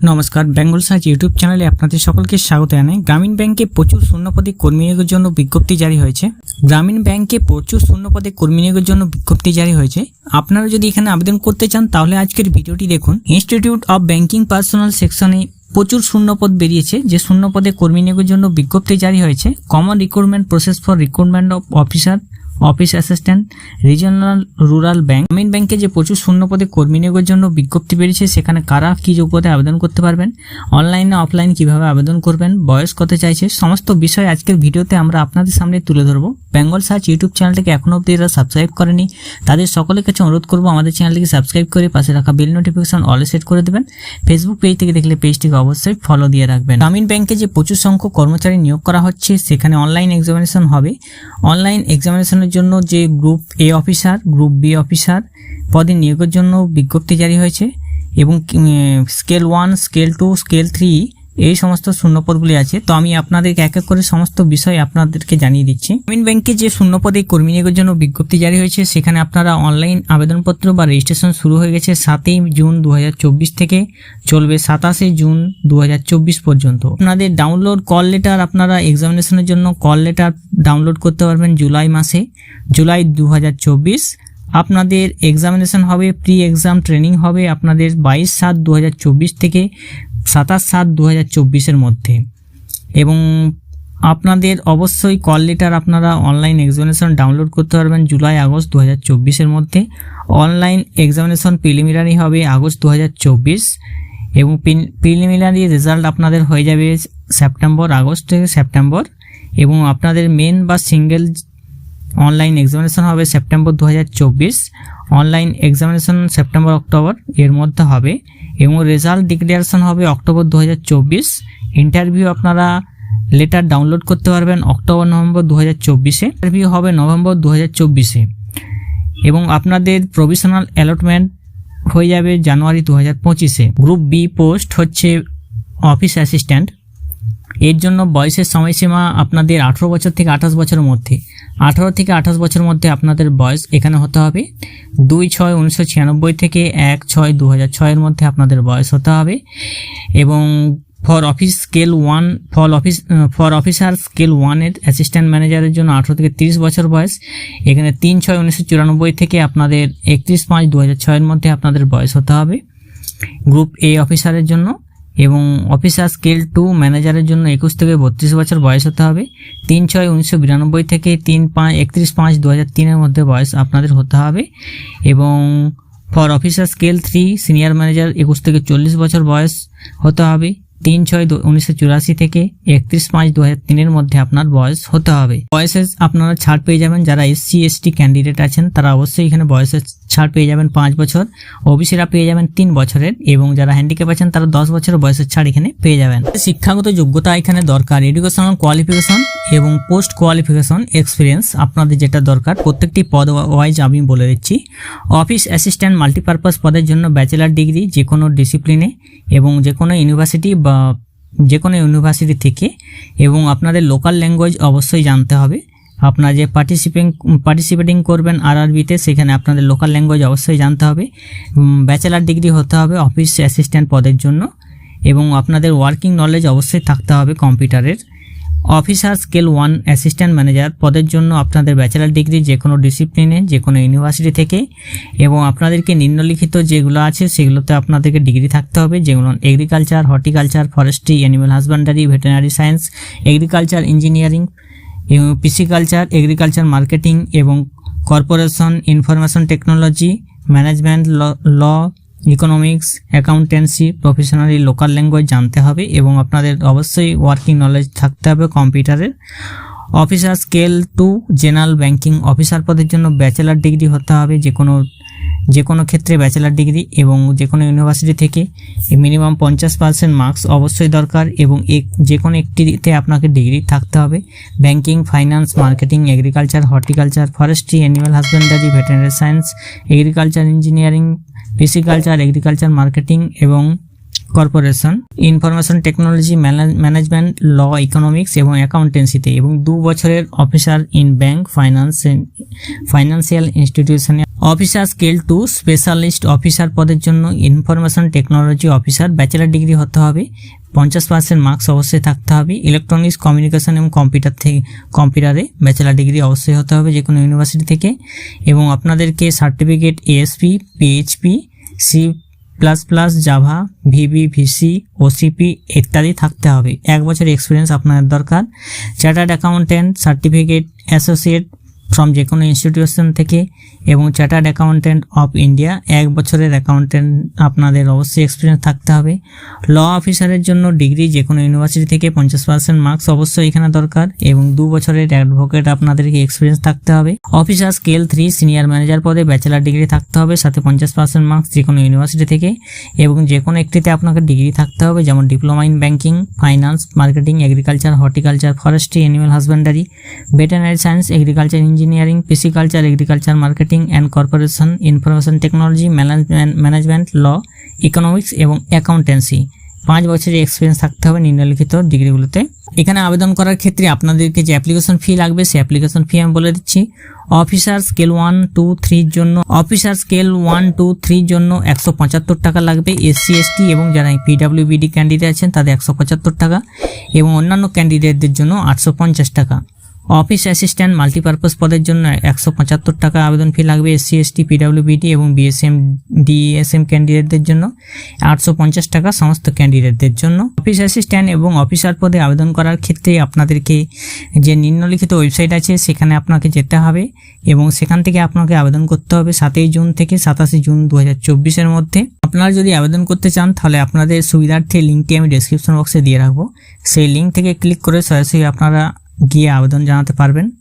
নমস্কার, Bengal search YouTube চ্যানেলে আপনাদের সকলকে স্বাগত জানাই। গ্রামীণ ব্যাংকে প্রচুর শূন্যপদে কর্মী নিয়োগের জন্য বিজ্ঞপ্তি জারি হয়েছে। গ্রামীণ ব্যাংকে প্রচুর শূন্যপদে কর্মী নিয়োগের জন্য বিজ্ঞপ্তি জারি হয়েছে। আপনারা যদি এখানে আবেদন করতে চান, তাহলে আজকের ভিডিওটি দেখুন। ইনস্টিটিউট অফ ব্যাংকিং পার্সোনাল সেকশনে প্রচুর শূন্যপদ বেরিয়েছে। যে শূন্যপদে কর্মী নিয়োগের জন্য বিজ্ঞপ্তি জারি হয়েছে common recruitment process for recruitment of officer office assistant, regional rural bank. গ্রামীণ ব্যাংকে যে প্রচুর শূন্যপদে কর্মী নিয়োগের জন্য বিজ্ঞপ্তি বেরিয়েছে, সেখানে কারা কী যোগ্যতায় আবেদন করতে পারবেন, অনলাইনে অফলাইন কীভাবে আবেদন করবেন, বয়স কত চাইছে, সমস্ত বিষয় আজকের ভিডিওতে আমরা আপনাদের সামনে তুলে ধরবো। বেঙ্গল সার্চ ইউটিউব চ্যানেলটিকে এখনও অবধি যারা সাবস্ক্রাইব করেনি, তাদের সকলের কাছে অনুরোধ করব আমাদের চ্যানেলটিকে সাবস্ক্রাইব করে পাশে রাখা বেল নোটিফিকেশন অল সেট করে দেবেন। ফেসবুক পেজ থেকে দেখলে পেজটিকে অবশ্যই ফলো দিয়ে রাখবেন। গ্রামীণ ব্যাংকে যে প্রচুর সংখ্যক কর্মচারী নিয়োগ করা হচ্ছে, সেখানে অনলাইন এক্সামিনেশন হবে। অনলাইন এক্সামিনেশনের জন্য যে group A officer, group B officer পদে নিয়োগের জন্য বিজ্ঞপ্তি জারি হয়েছে এবং scale one scale two scale three এই সমস্ত শূন্যপদগুলি আছে, তো আমি আপনাদেরকে এক এক করে সমস্ত বিষয় আপনাদেরকে জানিয়ে দিচ্ছি। গ্রামীণ ব্যাংকে যে শূন্যপদে কর্মী নিয়োগের জন্য বিজ্ঞপ্তি জারি হয়েছে, সেখানে আপনারা অনলাইন আবেদনপত্র বা রেজিস্ট্রেশন শুরু হয়ে গেছে সাতই জুন দু হাজার চব্বিশ থেকে, চলবে সাতাশে জুন দু হাজার চব্বিশ পর্যন্ত। আপনাদের ডাউনলোড কল লেটার আপনারা এক্সামিনেশনের জন্য কল লেটার ডাউনলোড করতে পারবেন জুলাই মাসে, জুলাই দু হাজার চব্বিশ। আপনাদের এক্সামিনেশন হবে প্রি এক্সাম ট্রেনিং হবে আপনাদের বাইশ সাত দু থেকে সাতাশ সাত দু হাজার মধ্যে। এবং আপনাদের অবশ্যই কল লেটার আপনারা অনলাইন এক্সামিনেশন ডাউনলোড করতে পারবেন জুলাই আগস্ট দু হাজার মধ্যে। অনলাইন এক্সামিনেশন প্রিলিমিনারি হবে আগস্ট দু হাজার চব্বিশ এবং প্রিলিমিনারি রেজাল্ট আপনাদের হয়ে যাবে সেপ্টেম্বর, আগস্ট থেকে সেপ্টেম্বর এবং আপনাদের মেন বা সিঙ্গেল অনলাইন এক্সামিনেশন হবে সেপ্টেম্বর দু হাজার চব্বিশ। অনলাইন এক্সামিনেশন সেপ্টেম্বর অক্টোবর এর মধ্যে হবে। এবং রেজাল্ট ডিক্লারেশন হবে অক্টোবর দু হাজার চব্বিশ। ইন্টারভিউ আপনারা লেটার ডাউনলোড করতে পারবেন অক্টোবর নভেম্বর দু ইন্টারভিউ হবে নভেম্বর দু এবং আপনাদের প্রভিশনাল অ্যালটমেন্ট হয়ে যাবে জানুয়ারি দু হাজার পঁচিশে। গ্রুপ বি পোস্ট হচ্ছে অফিস অ্যাসিস্ট্যান্ট এর জন্য বয়সের সময়সীমা আপনাদের আঠেরো বছর থেকে আঠাশ বছরের মধ্যে। আঠারো থেকে আঠাশ বছর মধ্যে আপনাদের বয়স এখানে হতে হবে। দুই ছয় উনিশশো ছিয়ানব্বই থেকে এক ছয় দু হাজার ছয়ের মধ্যে আপনাদের বয়স হতে হবে। এবং for office scale one for office for officer scale ওয়ানের অ্যাসিস্ট্যান্ট ম্যানেজারের জন্য আঠেরো থেকে তিরিশ বছর বয়স। এখানে তিন ছয় উনিশশো চুরানব্বই থেকে আপনাদের একত্রিশ পাঁচ দু হাজার ছয়ের মধ্যে আপনাদের বয়স হতে হবে। গ্রুপ এ অফিসারের জন্য এবং অফিসার স্কেল টু ম্যানেজারের জন্য একুশ থেকে বত্রিশ বছর বয়স হতে হবে। তিন ছয় উনিশশো বিরানব্বই থেকে তিন পাঁচ একত্রিশ পাঁচ দু হাজার তিনের মধ্যে বয়স আপনাদের হতে হবে। এবং for officer scale three senior manager একুশ থেকে চল্লিশ বছর বয়স হতে হবে। তিন ছয় উনিশশো চুরাশি থেকে একত্রিশ পাঁচ দু হাজার তিনের মধ্যে আপনার বয়স হতে হবে। বয়সে আপনারা ছাড় পেয়ে যাবেন। যারা এসসি, এসটি ক্যান্ডিডেট আছেন, তারা অবশ্যই এখানে বয়সের ছাড় পেয়ে যাবেন পাঁচ বছর। ওবিসিরা পেয়ে যাবেন তিন বছরের এবং যারা হ্যান্ডিক্যাপ আছেন তারা দশ বছরের বয়সের ছাড় এখানে পেয়ে যাবেন। শিক্ষাগত যোগ্যতা এখানে দরকার। এডুকেশনাল কোয়ালিফিকেশন এবং পোস্ট কোয়ালিফিকেশন এক্সপিরিয়েন্স আপনাদের যেটা দরকার, প্রত্যেকটি পদ ওয়াইজ আমি বলে দিচ্ছি। অফিস অ্যাসিস্ট্যান্ট মাল্টিপারপাস পদের জন্য ব্যাচেলার ডিগ্রি যে কোনো ডিসিপ্লিনে এবং যে কোনো ইউনিভার্সিটি বা যে কোনো ইউনিভার্সিটি থেকে এবং আপনাদের লোকাল ল্যাঙ্গুয়েজ অবশ্যই জানতে হবে। আপনারা যে পার্টিসিপেং পার্টিসিপেটিং করবেন আরআরবিতে সেখানে আপনাদের লোকাল ল্যাঙ্গুয়েজ অবশ্যই জানতে হবে। ব্যাচেলার ডিগ্রি হতে হবে অফিস অ্যাসিস্ট্যান্ট পদের জন্য এবং আপনাদের ওয়ার্কিং নলেজ অবশ্যই থাকতে হবে কম্পিউটারের। Officer scale one assistant manager পদের জন্য আপনাদের ব্যাচেলার ডিগ্রি যে কোনো ডিসিপ্লিনে যে কোনো ইউনিভার্সিটি থেকে এবং আপনাদেরকে নিম্নলিখিত যেগুলো আছে, সেগুলোতে আপনাদেরকে ডিগ্রি থাকতে হবে। যেগুলো agriculture horticulture forestry animal husbandry veterinary science agriculture engineering pisciculture agriculture marketing এবং corporation information technology, management law economics, accountancy, professionally local language জানতে হবে এবং আপনাদের অবশ্যই ওয়ার্কিং নলেজ থাকতে হবে কম্পিউটারের। Officer scale two general banking officer পদের জন্য ব্যাচেলার ডিগ্রি হতে হবে যে কোনো যে কোনো ক্ষেত্রে ব্যাচেলার ডিগ্রি এবং যে কোনো ইউনিভার্সিটি থেকে মিনিমাম পঞ্চাশ পার্সেন্ট মার্কস অবশ্যই দরকার এবং এক যে কোনো একটিতে আপনাকে ডিগ্রি থাকতে হবে। Banking finance marketing agriculture horticulture forestry animal husbandry veterinary science agriculture engineering pisciculture agriculture marketing এবং corporation information technology management law economics এবং অ্যাকাউন্টেন্সিতে এবং দু বছরের officer in bank finance financial ইনস্টিটিউশনে officer scale two specialist officer পদের জন্য information technology officer bachelor degree হতে হবে। পঞ্চাশ পার্সেন্ট মার্কস অবশ্যই থাকতে হবে। ইলেকট্রনিক্স কমিউনিকেশন এবং কম্পিউটার থেকে কম্পিউটারে ব্যাচেলার ডিগ্রি অবশ্যই হতে হবে যে কোনো ইউনিভার্সিটি থেকে। এবং আপনাদেরকে certificate ASP PHP C plus plus Java VB VC OCP ইত্যাদি থাকতে হবে। এক বছর এক্সপিরিয়েন্স আপনার দরকার। Chartered accountant certificate associate from যে কোনো ইনস্টিটিউশন থেকে এবং চার্টার্ড অ্যাকাউন্ট্যান্ট অফ ইন্ডিয়া এক বছরের অ্যাকাউন্ট্যান্ট আপনাদের অবশ্যই এক্সপিরিয়েন্স থাকতে হবে। ল অফিসারের জন্য ডিগ্রি যে কোনো ইউনিভার্সিটি থেকে পঞ্চাশ পার্সেন্ট মার্কস অবশ্যই এখানে দরকার এবং দু বছরের অ্যাডভোকেট আপনাদেরকে এক্সপিরিয়েন্স থাকতে হবে। Officer scale three senior manager পদে ব্যাচেলার ডিগ্রি থাকতে হবে, সাথে পঞ্চাশ পার্সেন্ট মার্কস যে কোনো ইউনিভার্সিটি থেকে এবং যে কোনো একটিতে আপনাকে ডিগ্রি থাকতে হবে, যেমন diploma in banking finance marketing agriculture horticulture forestry animal husbandry veterinary science agriculture engineering pisciculture agriculture marketing and corporation information technology management management law economics এবং অ্যাকাউন্টেন্সি পাঁচ বছরের এক্সপিরিয়েন্স থাকতে হবে নিম্নলিখিত ডিগ্রিগুলোতে। এখানে আবেদন করার ক্ষেত্রে আপনাদেরকে যে অ্যাপ্লিকেশন ফি লাগবে, সেই অ্যাপ্লিকেশন ফি আমি বলে দিচ্ছি। অফিসার স্কেল ওয়ান টু থ্রির জন্য অফিসার স্কেল ওয়ান টু থ্রির জন্য একশো পঁচাত্তর টাকা লাগবে। এসসি এসটি এবং যারা পিডাব্লিউবিডি ক্যান্ডিডেট আছেন, তাদের একশো পঁচাত্তর টাকা এবং অন্যান্য ক্যান্ডিডেটদের জন্য আটশো পঞ্চাশ টাকা। অফিস অ্যাসিস্ট্যান্ট মাল্টিপারপাস পদের জন্য একশো পঁচাত্তর টাকা আবেদন ফি লাগবে এসসি এসটি পিডাব্লিউবিডি এবং বিএসএম, ডিএসএম ক্যান্ডিডেটদের জন্য। আটশো পঞ্চাশ টাকা সমস্ত ক্যান্ডিডেটদের জন্য। অফিস অ্যাসিস্ট্যান্ট এবং অফিসার পদে আবেদন করার ক্ষেত্রে আপনাদেরকে যে নিম্নলিখিত ওয়েবসাইট আছে, সেখানে আপনাকে যেতে হবে এবং সেখান থেকে আপনাকে আবেদন করতে হবে সাতই জুন থেকে সাতাশে জুন দু হাজার চব্বিশের মধ্যে। আপনারা যদি আবেদন করতে চান, তাহলে আপনাদের সুবিধার্থে লিঙ্কটি আমি ডেসক্রিপশন বক্সে দিয়ে রাখব। সেই লিঙ্ক থেকে ক্লিক করে সরাসরি আপনারা গিয়ে আবেদন জানাতে পারবেন।